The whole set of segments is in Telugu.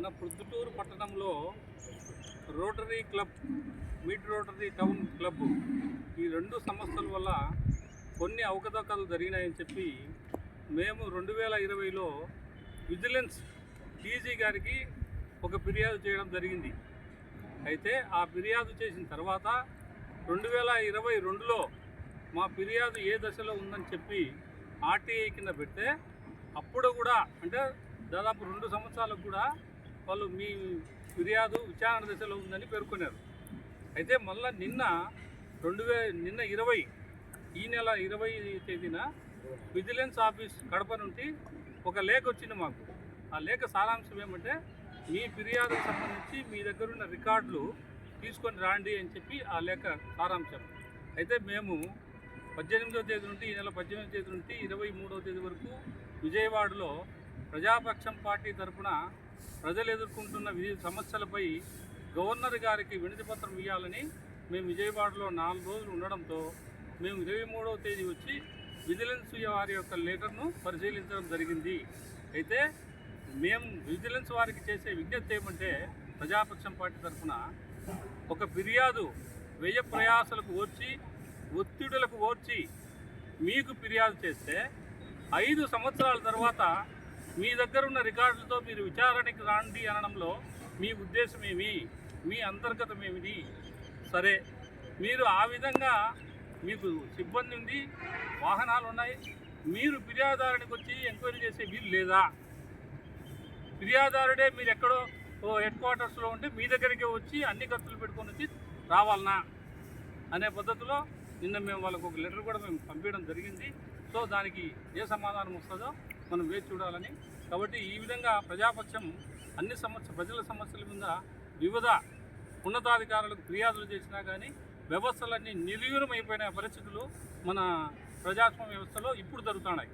మన ప్రొద్దుటూరు పట్టణంలో Rotary club mid Rotary town club ఈ రెండు సంస్థల వల్ల కొన్ని అవకతవకలు జరిగినాయని చెప్పి మేము రెండు వేల ఇరవైలో విజిలెన్స్ డీజీ గారికి ఒక ఫిర్యాదు చేయడం జరిగింది. అయితే ఆ ఫిర్యాదు చేసిన తర్వాత రెండు వేల ఇరవై రెండులో మా ఫిర్యాదు ఏ దశలో ఉందని చెప్పి ఆర్టీఐ కింద పెడితే అప్పుడు కూడా అంటే దాదాపు రెండు సంవత్సరాలకు కూడా వాళ్ళు మీ ఫిర్యాదు విచారణ దశలో ఉందని పేర్కొన్నారు. అయితే మళ్ళా నిన్న రెండు వే నిన్న ఇరవై ఈ నెల ఇరవై తేదీన విజిలెన్స్ ఆఫీస్ కడప నుండి ఒక లేఖ వచ్చింది మాకు. ఆ లేఖ సారాంశం ఏమంటే మీ ఫిర్యాదుకు సంబంధించి మీ దగ్గర ఉన్న రికార్డులు తీసుకొని రాండి అని చెప్పి ఆ లేఖ సారాంశం. అయితే మేము పద్దెనిమిదవ తేదీ నుండి ఈ నెల పద్దెనిమిదవ తేదీ నుండి ఇరవై మూడవ తేదీ వరకు విజయవాడలో ప్రజాపక్షం పార్టీ తరఫున ప్రజలు ఎదుర్కొంటున్న వివిధ సమస్యలపై గవర్నర్ గారికి వినతిపత్రం ఇవ్వాలని మేము విజయవాడలో నాలుగు రోజులు ఉండడంతో మేము ఇరవై మూడవ తేదీ వచ్చి విజిలెన్స్ వారి యొక్క లెటర్ను పరిశీలించడం జరిగింది. అయితే మేము విజిలెన్స్ వారికి చేసే విజ్ఞప్తి ఏమంటే ప్రజాపక్షం పార్టీ తరఫున ఒక ఫిర్యాదు వ్యయ ప్రయాసలకు ఓర్చి ఒత్తిడులకు ఓర్చి మీకు ఫిర్యాదు చేస్తే ఐదు సంవత్సరాల తర్వాత మీ దగ్గర ఉన్న రికార్డులతో మీరు విచారణకి రాండి అనడంలో మీ ఉద్దేశం ఏమి? మీ అంతర్గతం ఏమిటి సరే మీరు ఆ విధంగా మీకు సిబ్బంది ఉంది వాహనాలు ఉన్నాయి మీరు ఫిర్యాదారునికి వచ్చి ఎంక్వైరీ చేసే వీలు లేదా? ఫిర్యాదుదారుడే మీరు ఎక్కడో ఓ హెడ్ క్వార్టర్స్లో ఉంటే మీ దగ్గరికి వచ్చి అన్ని ఖర్చులు పెట్టుకొని వచ్చి రావాలనా? అనే పద్ధతిలో నిన్న మేము వాళ్ళకు ఒక లెటర్ కూడా మేము పంపించడం జరిగింది. సో దానికి ఏ సమాధానం వస్తుందో మనం వేచి చూడాలని. కాబట్టి ఈ విధంగా ప్రజాపక్షం అన్ని సమస్య ప్రజల సమస్యల మీద వివిధ ఉన్నతాధికారులకు ఫిర్యాదులు చేసినా కానీ వ్యవస్థలన్నీ నిర్వీర్యమైపోయిన పరిస్థితులు మన ప్రజాస్వామ్య వ్యవస్థలో ఇప్పుడు జరుగుతున్నాయి.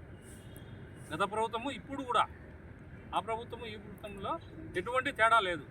గత ప్రభుత్వము ఇప్పుడు కూడా ఆ ప్రభుత్వము ఈ ప్రభుత్వంలో ఎటువంటి తేడా లేదు.